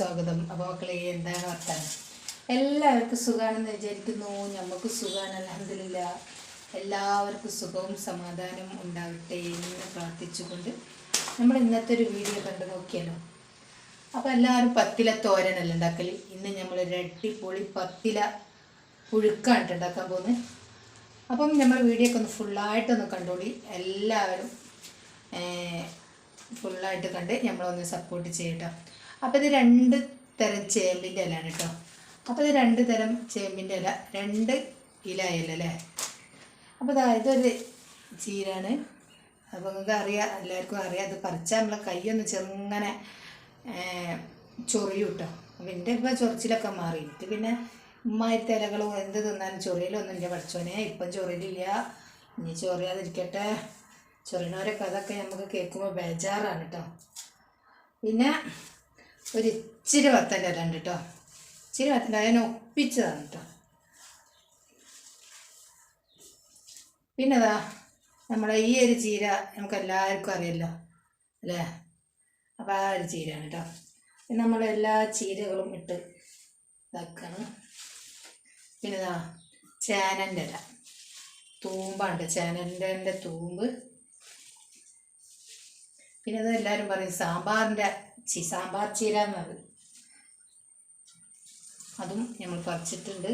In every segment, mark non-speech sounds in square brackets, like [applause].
സ്വാഗതം. അപ്പോൾ മക്കളെ എന്താണ് വർത്താനം? എല്ലാവർക്കും സുഖമാണെന്ന് വിചാരിക്കുന്നു. നമുക്ക് സുഖമാണ് അലഹമില്ല എല്ലാവർക്കും സുഖവും സമാധാനവും ഉണ്ടാവട്ടെ എന്ന് പ്രാർത്ഥിച്ചുകൊണ്ട് നമ്മൾ ഇന്നത്തെ ഒരു വീഡിയോ കണ്ടു നോക്കിയാലോ? അപ്പോൾ എല്ലാവരും പത്തില തോരനല്ല ഉണ്ടാക്കൽ ഇന്ന് നമ്മൾ ഒരു അടിപൊളി പത്തില പുഴുക്കാണ് ഉണ്ടാക്കാൻ പോകുന്നത്. അപ്പം നമ്മൾ വീഡിയോ ഒക്കെ ഒന്ന് ഫുള്ളായിട്ടൊന്ന് കണ്ടോളി. എല്ലാവരും ഫുള്ളായിട്ട് കണ്ട് നമ്മളൊന്ന് സപ്പോർട്ട് ചെയ്യട്ടോ. അപ്പോൾ ഇത് രണ്ട് തരം ചേമ്പിന്റെ ഇലയാണ് കേട്ടോ. അപ്പോൾ ഇത് രണ്ട് തരം ചേമ്പിന്റെ ഇല രണ്ട് ഇല ഇലല്ലേ അപ്പോൾ അതായത് ഒരു ചീരാണ്. അപ്പോൾ നിങ്ങൾക്ക് അറിയാം എല്ലാവർക്കും അറിയാം. അത് പറിച്ചാൽ നമ്മളെ കൈയൊന്ന് ചെറുങ്ങനെ ചൊറിയും കേട്ടോ. അപ്പോൾ എന്റെ ചൊറിച്ചിലൊക്കെ മാറി. എനിക്ക് പിന്നെ ഉമ്മായിരത്തെ ഇലകളും എന്ത് തിന്നാലും ചൊറിയലൊന്നും ഇല്ല പഠിച്ചോനെ ഇപ്പം ചൊറിയലില്ല. ഇനി ചൊറിയാതിരിക്കട്ടെ. ചൊറിയണവരൊക്കെ അതൊക്കെ നമുക്ക് കേൾക്കുമ്പോൾ ബേജാറാണ് കേട്ടോ. പിന്നെ ഒരു ഇച്ചിരി വത്തന്റെ ഇല കേട്ടോ ഇച്ചിരി വത്തന്റെ അതിനെ ഒപ്പിച്ചതാണ് കേട്ടോ പിന്നെ അതാ നമ്മുടെ ഈ ഒരു ചീര നമുക്ക് എല്ലാവർക്കും അറിയാമല്ലോ അല്ലേ? അപ്പോൾ ആ ഒരു ചീരയാണ് കേട്ടോ നമ്മൾ എല്ലാ ചീരകളും ഇട്ട് ഇതാക്കണം. പിന്നെ ഇതാ ചേനന്റെ ഇല. തൂമ്പാണ്ട് ചേനന്റെ തൂമ്പ്. പിന്നെ അത് എല്ലാവരും പറയും സാമ്പാറിന്റെ ചി സാമ്പാർ ചീര എന്നത്. അതും നമ്മൾ പറിച്ചിട്ടുണ്ട്.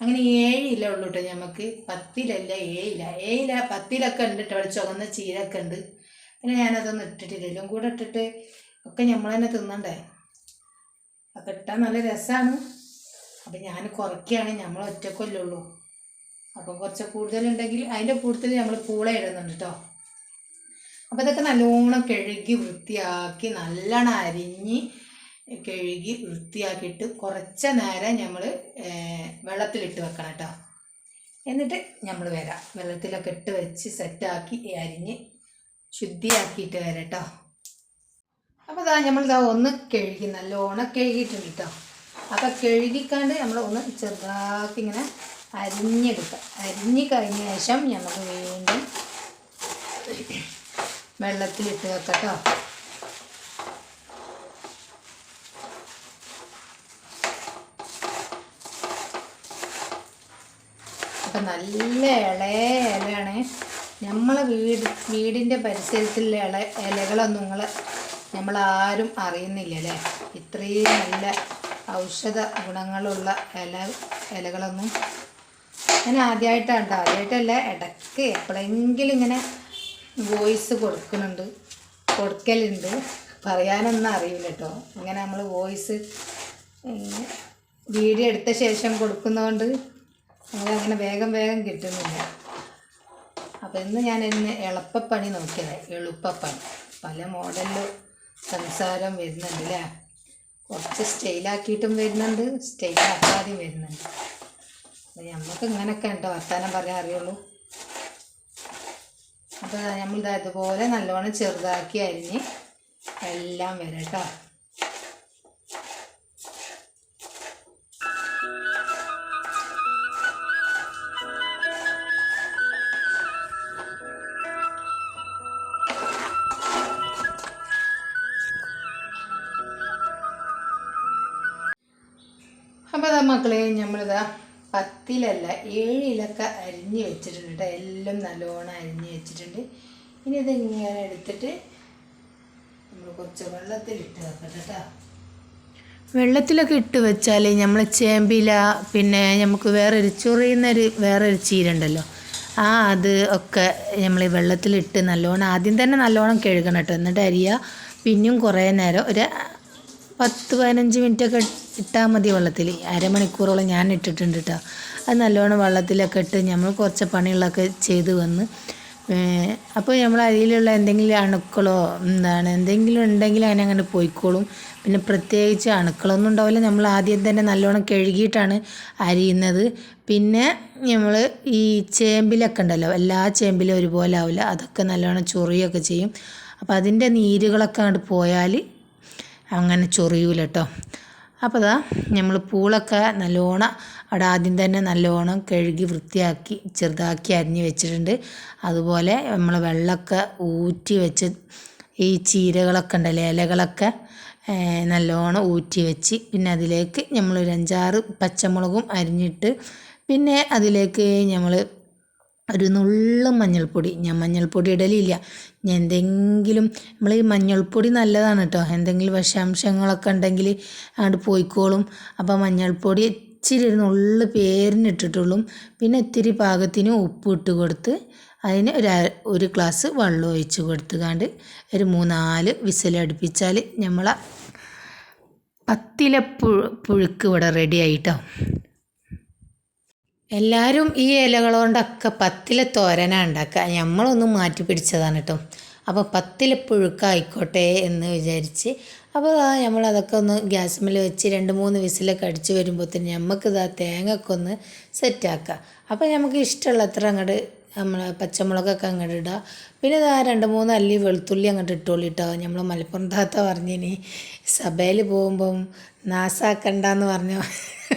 അങ്ങനെ ഏഴ് ഇല ഉള്ളൂ കേട്ടോ നമുക്ക് പത്തിലല്ല ഏഴില. ഏഴില പത്തിലൊക്കെ ഉണ്ട് കേട്ടോ അവിടെ ചുവന്ന ചീരൊക്കെ ഉണ്ട്. പിന്നെ ഞാനതൊന്നും ഇട്ടിട്ടില്ല. എല്ലാം കൂടെ ഇട്ടിട്ട് ഒക്കെ നമ്മൾ തന്നെ തിന്നണ്ടേ? അപ്പം ഇട്ടാൽ നല്ല രസമാണ് അപ്പം ഞാൻ കുറയ്ക്കുകയാണെങ്കിൽ നമ്മൾ ഒറ്റക്കൊല്ലുള്ളൂ അപ്പം കുറച്ച് കൂടുതലുണ്ടെങ്കിൽ അതിന്റെ കൂടുതൽ നമ്മൾ പൂള ഇടുന്നുണ്ട് കേട്ടോ അപ്പോൾ ഇതൊക്കെ നല്ലോണം കഴുകി വൃത്തിയാക്കി നല്ലോണം അരിഞ്ഞ് കഴുകി വൃത്തിയാക്കിയിട്ട് കുറച്ച് നേരം നമ്മൾ വെള്ളത്തിലിട്ട് വെക്കണം കേട്ടോ എന്നിട്ട് നമ്മൾ വരാം. വെള്ളത്തിലൊക്കെ ഇട്ട് വെച്ച് സെറ്റാക്കി അരിഞ്ഞ് ശുദ്ധിയാക്കിയിട്ട് വരാം കേട്ടോ അപ്പോൾ ഇതാ നമ്മളിതാ ഒന്ന് കഴുകി നല്ലോണം കഴുകിയിട്ടുണ്ട് കേട്ടോ അപ്പോൾ കഴുകിക്കാണ്ട് നമ്മൾ ഒന്ന് ചെറുതാക്കി ഇങ്ങനെ അരിഞ്ഞെടുക്കാം. അരിഞ്ഞ് കഴിഞ്ഞ ശേഷം നമുക്ക് വീണ്ടും വെള്ളത്തിലിട്ട് വെക്കട്ടോ കേട്ടോ അപ്പം നല്ല ഇളയ ഇലയാണ്. നമ്മളെ വീട് വീടിന്റെ പരിസരത്തുള്ള ഇള ഇലകളൊന്നും നിങ്ങൾ നമ്മളാരും അറിയുന്നില്ല അല്ലേ ഇത്രയും നല്ല ഔഷധ ഗുണങ്ങളുള്ള ഇല ഇലകളൊന്നും ഞാൻ ആദ്യമായിട്ടാണ് കേട്ടോ. ആദ്യമായിട്ടല്ല ഇടയ്ക്ക് എപ്പോഴെങ്കിലും ഇങ്ങനെ വോയിസ് കൊടുക്കുന്നുണ്ട്. കൊടുക്കലുണ്ട്. പറയാനൊന്നും അറിയില്ല കേട്ടോ. ഇങ്ങനെ നമ്മൾ വോയിസ് വീഡിയോ എടുത്ത ശേഷം കൊടുക്കുന്നതുകൊണ്ട് അങ്ങനെ വേഗം വേഗം കിട്ടുന്നില്ല. അപ്പോൾ ഇന്ന് ഞാൻ ഇന്ന് എളുപ്പപ്പണി നോക്കിയത്. എളുപ്പപ്പണി. പല മോഡലിൽ സംസാരം വരുന്നുണ്ട് അല്ലേ കുറച്ച് സ്റ്റൈലാക്കിയിട്ടും വരുന്നുണ്ട് സ്റ്റൈലാക്കാതെയും വരുന്നുണ്ട്. നമുക്ക് ഇങ്ങനെയൊക്കെ ഉണ്ടോ? വർത്താനം പറയാൻ അറിയുള്ളൂ. അപ്പോൾ നമ്മൾ ഇതുപോലെ നല്ലവണ്ണം ചെറുതാക്കി അരിഞ്ഞ് എല്ലാം വരാം കേട്ടോ അപ്പോൾ അതാ മക്കളെ നമ്മളിതാ പത്തിലല്ല ഏഴിലൊക്കെ അരിഞ്ഞ് വെച്ചിട്ടുണ്ട്. കേട്ടോ എല്ലാം നല്ലോണം അരിഞ്ഞ് വെച്ചിട്ടുണ്ട്. ഇനി ഇതിങ്ങനെ എടുത്തിട്ട് നമ്മൾ കുറച്ച് വെള്ളത്തിലിട്ട് വെക്കട്ടെ കേട്ടോ. വെള്ളത്തിലൊക്കെ ഇട്ട് വെച്ചാൽ നമ്മൾ ചേമ്പില പിന്നെ നമുക്ക് വേറൊരു ചൊറിയുന്നൊരു വേറൊരു ചീര ഉണ്ടല്ലോ ആ അത് ഒക്കെ നമ്മൾ ഈ വെള്ളത്തിലിട്ട് നല്ലോണം ആദ്യം തന്നെ നല്ലോണം കഴുകണം കേട്ടോ. എന്നിട്ട് അരിയുക പിന്നെയും കുറേ നേരം ഒരു പത്ത് പതിനഞ്ച് മിനിറ്റൊക്കെ ഇട്ടാൽ മതി വെള്ളത്തിൽ അരമണിക്കൂറോളം ഞാൻ ഇട്ടിട്ടുണ്ട് കേട്ടോ അത് നല്ലോണം വെള്ളത്തിലൊക്കെ ഇട്ട് നമ്മൾ കുറച്ച് പണികളൊക്കെ ചെയ്ത് വന്ന് അപ്പോൾ നമ്മൾ അരിയിലുള്ള എന്തെങ്കിലും അണുക്കളോ എന്താണ് എന്തെങ്കിലും ഉണ്ടെങ്കിൽ അതിനെ അങ്ങനെ പോയിക്കോളും. പിന്നെ പ്രത്യേകിച്ച് അണുക്കളൊന്നും ഉണ്ടാവില്ല. നമ്മൾ ആദ്യം തന്നെ നല്ലോണം കഴുകിയിട്ടാണ് അരിയുന്നത്. പിന്നെ നമ്മൾ ഈ ചേമ്പിലൊക്കെ ഉണ്ടല്ലോ എല്ലാ ചേമ്പിലും ഒരുപോലെ ആവില്ല. അതൊക്കെ നല്ലോണം ചൊറിയൊക്കെ ചെയ്യും. അപ്പോൾ അതിന്റെ നീരുകളൊക്കെ അങ്ങോട്ട് പോയാൽ അങ്ങനെ ചൊറിയൂല കേട്ടോ അപ്പോൾ ഇതാ നമ്മൾ പൂളൊക്കെ നല്ലോണം അവിടെ ആദ്യം തന്നെ നല്ലോണം കഴുകി വൃത്തിയാക്കി ചെറുതാക്കി അരിഞ്ഞ് വെച്ചിട്ടുണ്ട്. അതുപോലെ നമ്മൾ വെള്ളമൊക്കെ ഊറ്റി വെച്ച് ഈ ചീരകളൊക്കെ ഉണ്ടല്ലേ ഇലകളൊക്കെ നല്ലോണം ഊറ്റി വെച്ച് പിന്നെ അതിലേക്ക് നമ്മൾ നമ്മളൊരു അഞ്ചാറ് പച്ചമുളകും അരിഞ്ഞിട്ട് പിന്നെ അതിലേക്ക് നമ്മൾ ഒരു നുള്ളും മഞ്ഞൾപ്പൊടി. ഞാൻ മഞ്ഞൾപ്പൊടി ഇടലില്ല. ഞാൻ എന്തെങ്കിലും നമ്മൾ ഈ മഞ്ഞൾപ്പൊടി നല്ലതാണ് കേട്ടോ എന്തെങ്കിലും വിഷാംശങ്ങളൊക്കെ ഉണ്ടെങ്കിൽ അങ്ങോട്ട് പോയിക്കോളും. അപ്പോൾ മഞ്ഞൾപ്പൊടി ഇച്ചിരി ഒരു നുള്ളു പേരിനിട്ടിട്ടുള്ളൂ പിന്നെ ഇത്തിരി പാകത്തിന് ഉപ്പ് ഇട്ട് കൊടുത്ത് അതിന് ഒരു ഒരു ഗ്ലാസ് വെള്ളം ഒഴിച്ച് കൊടുത്തുകാണ്ട് ഒരു മൂന്നാൽ വിസിലടുപ്പിച്ചാൽ നമ്മളെ പത്തില പുഴു പുഴുക്ക് ഇവിടെ റെഡി ആയിട്ടോ. എല്ലാവരും ഈ ഇലകൾ കൊണ്ടൊക്കെ പത്തിലെ തോരനാണ് ഉണ്ടാക്കുക. നമ്മളൊന്ന് മാറ്റി പിടിച്ചതാണ് കേട്ടോ അപ്പോൾ പത്തിൽ പുഴുക്കായിക്കോട്ടെ എന്ന് വിചാരിച്ച് അപ്പോൾ നമ്മൾ നമ്മളതൊക്കെ ഒന്ന് ഗ്യാസ്മിൽ വെച്ച് രണ്ട് മൂന്ന് വിസിലൊക്കെ അടിച്ച് വരുമ്പോഴത്തേന് നമുക്ക് ഇതാ തേങ്ങയൊക്കെ ഒന്ന് സെറ്റാക്കുക അപ്പോൾ നമുക്ക് ഇഷ്ടമുള്ള അത്ര അങ്ങോട്ട് നമ്മൾ പച്ചമുളകൊക്കെ അങ്ങോട്ട് ഇടുക പിന്നെ ഇതാ രണ്ട് മൂന്ന് അല്ലി വെളുത്തുള്ളി അങ്ങോട്ട് ഇട്ടോളിട്ടോ നമ്മൾ മലപ്പുറം താത്ത പറഞ്ഞിനി സഭയിൽ പോകുമ്പം നാസാക്കണ്ടെന്ന് പറഞ്ഞു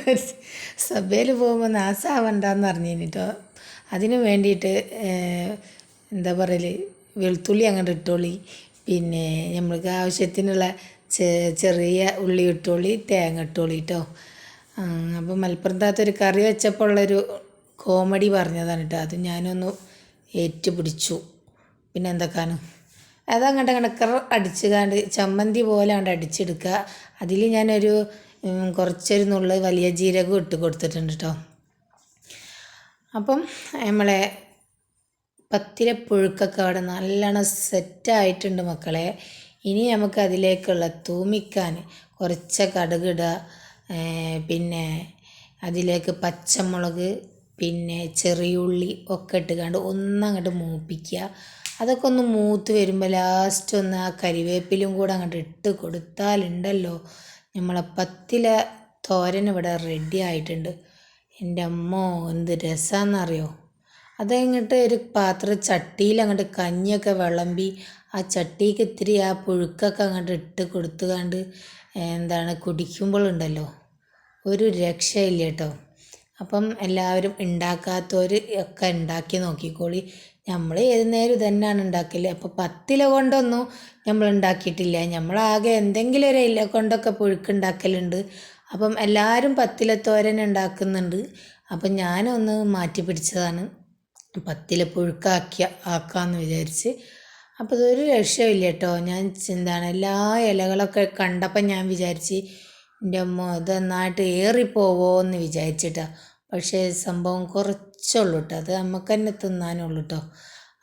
[laughs] സഭയിൽ പോകുമ്പോൾ നാസാവണ്ടെന്ന് പറഞ്ഞിനി കേട്ടോ അതിന് വേണ്ടിയിട്ട് എന്താ പറയൽ വെളുത്തുള്ളി അങ്ങോട്ട് ഇട്ടോളി. പിന്നെ നമ്മൾക്ക് ആവശ്യത്തിനുള്ള ചെറിയ ഉള്ളി ഇട്ടോളി തേങ്ങ ഇട്ടോളി കേട്ടോ അപ്പോൾ മലപ്പുറം ഒരു കറി വെച്ചപ്പോൾ ഉള്ളൊരു കോമഡി പറഞ്ഞതാണ് കേട്ടോ അത് ഞാനൊന്ന് ഏറ്റുപിടിച്ചു. പിന്നെ എന്തൊക്കെയാണ് അതങ്ങോട്ട് കണക്കർ അടിച്ചുകാണ്ട് ചമ്മന്തി പോലെ അങ്ങോട്ട് അടിച്ചെടുക്കുക അതിൽ ഞാനൊരു കുറച്ചൊരു നുള്ളു വലിയ ജീരകം ഇട്ട് കൊടുത്തിട്ടുണ്ട് കേട്ടോ അപ്പം നമ്മളെ പത്തിര പുഴുക്കൊക്കെ അവിടെ നല്ലോണം സെറ്റായിട്ടുണ്ട് മക്കളെ. ഇനി നമുക്ക് അതിലേക്കുള്ള തൂമിക്കാൻ കുറച്ച് കടുകിടുക പിന്നെ അതിലേക്ക് പച്ചമുളക് പിന്നെ ചെറിയുള്ളി ഒക്കെ ഇട്ടുകൊണ്ട് ഒന്നങ്ങോട്ട് മൂപ്പിക്കുക. അതൊക്കെ ഒന്ന് മൂത്ത് വരുമ്പോൾ ലാസ്റ്റ് ഒന്ന് ആ കരിവേപ്പിലും കൂടെ അങ്ങോട്ട് ഇട്ട് കൊടുത്താലുണ്ടല്ലോ. നമ്മളെ പത്തിലെ തോരൻ ഇവിടെ റെഡി ആയിട്ടുണ്ട്. എന്റെ അമ്മോ എന്ത് രസമാണെന്നറിയോ അതങ്ങോട്ട് ഒരു പാത്രം ചട്ടിയിൽ അങ്ങോട്ട് കഞ്ഞിയൊക്കെ വിളമ്പി ആ ചട്ടിക്ക് ഇത്തിരി ആ പുഴുക്കൊക്കെ അങ്ങോട്ട് ഇട്ട് കൊടുത്തുകൊണ്ട് എന്താണ് കുടിക്കുമ്പോഴുണ്ടല്ലോ ഒരു രക്ഷയില്ല കേട്ടോ അപ്പം എല്ലാവരും ഉണ്ടാക്കാത്തവർ ഒക്കെ ഉണ്ടാക്കി നോക്കിക്കോളി. നമ്മൾ ഏത് നേരം ഇതന്നെയാണ് ഉണ്ടാക്കൽ അപ്പോൾ പത്തില കൊണ്ടൊന്നും നമ്മൾ ഉണ്ടാക്കിയിട്ടില്ല നമ്മളാകെ എന്തെങ്കിലും ഒരു ഇല കൊണ്ടൊക്കെ പുഴുക്കുണ്ടാക്കലുണ്ട് അപ്പം എല്ലാവരും പത്തിലത്തോരൻ ഉണ്ടാക്കുന്നുണ്ട് അപ്പം ഞാനൊന്ന് മാറ്റി പിടിച്ചതാണ്. പത്തില പുഴുക്കാക്കിയ ആക്കാമെന്ന് വിചാരിച്ച്. അപ്പോൾ ഇതൊരു രക്ഷയില്ല കേട്ടോ ഞാൻ എന്താണ് എല്ലാ ഇലകളൊക്കെ കണ്ടപ്പോൾ ഞാൻ വിചാരിച്ച് എന്റെ അമ്മ ഇത് നന്നായിട്ട് ഏറിപ്പോവോ എന്ന് വിചാരിച്ചിട്ടാണ് പക്ഷേ സംഭവം കുറച്ചുള്ളൂ കേട്ടോ അത് നമുക്ക് തന്നെ തിന്നാനുള്ളൂ കേട്ടോ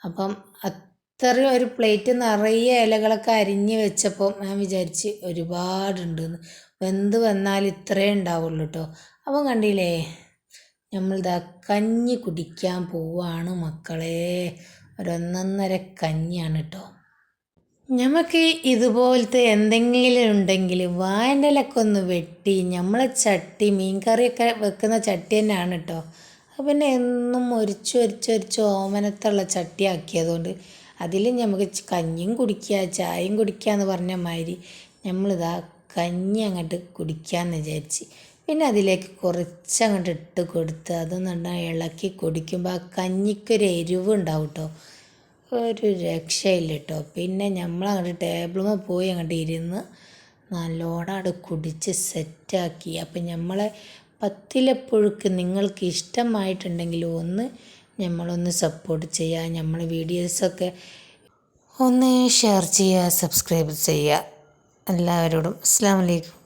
അപ്പം അത്രയും ഒരു പ്ലേറ്റ് നിറയെ ഇലകളൊക്കെ അരിഞ്ഞ് വെച്ചപ്പോൾ ഞാൻ വിചാരിച്ച് ഒരുപാടുണ്ടെന്ന് വെന്ത് വന്നാൽ ഇത്രേ ഉണ്ടാവുള്ളൂ കേട്ടോ അപ്പം കണ്ടില്ലേ? നമ്മളിതാ കഞ്ഞി കുടിക്കാൻ പോവാണ് മക്കളെ. ഒരൊന്നൊന്നര കഞ്ഞിയാണ് കേട്ടോ നമുക്ക് ഇതുപോലത്തെ എന്തെങ്കിലും ഉണ്ടെങ്കിൽ വായന്റെലൊക്കെ ഒന്ന് വെട്ടി നമ്മളെ ചട്ടി മീൻ കറിയൊക്കെ വെക്കുന്ന ചട്ടി തന്നെയാണ് കേട്ടോ അപ്പം പിന്നെ എന്നും ഒരിച്ചു ഒരിച്ച് ഒരിച്ച് ഓമനത്തുള്ള ചട്ടി ആക്കിയതുകൊണ്ട് അതിൽ നമുക്ക് കഞ്ഞിയും കുടിക്കുക ചായയും കുടിക്കുക എന്ന് പറഞ്ഞ മാതിരി നമ്മളിതാ കഞ്ഞി അങ്ങോട്ട് കുടിക്കാമെന്ന് വിചാരിച്ച് പിന്നെ അതിലേക്ക് കുറച്ച് അങ്ങോട്ട് ഇട്ട് കൊടുത്ത് അത് നന്നായി ഇളക്കി കുടിക്കുമ്പോൾ ആ കഞ്ഞിക്കൊരു എരിവ് ഉണ്ടാവും കേട്ടോ ഒരു രക്ഷയില്ല കേട്ടോ പിന്നെ നമ്മൾ അങ്ങോട്ട് ടേബിളിൽ പോയി അങ്ങോട്ട് ഇരുന്ന് നല്ലോണം അവിടെ കുടിച്ച് സെറ്റാക്കി. അപ്പം നമ്മളെ പത്തിലപ്പുഴുക്ക് നിങ്ങൾക്ക് ഇഷ്ടമായിട്ടുണ്ടെങ്കിൽ ഒന്ന് നമ്മളൊന്ന് സപ്പോർട്ട് ചെയ്യുക നമ്മളെ വീഡിയോസൊക്കെ ഒന്ന് ഷെയർ ചെയ്യുക സബ്സ്ക്രൈബ് ചെയ്യുക എല്ലാവരോടും അസ്സാം വലൈക്കും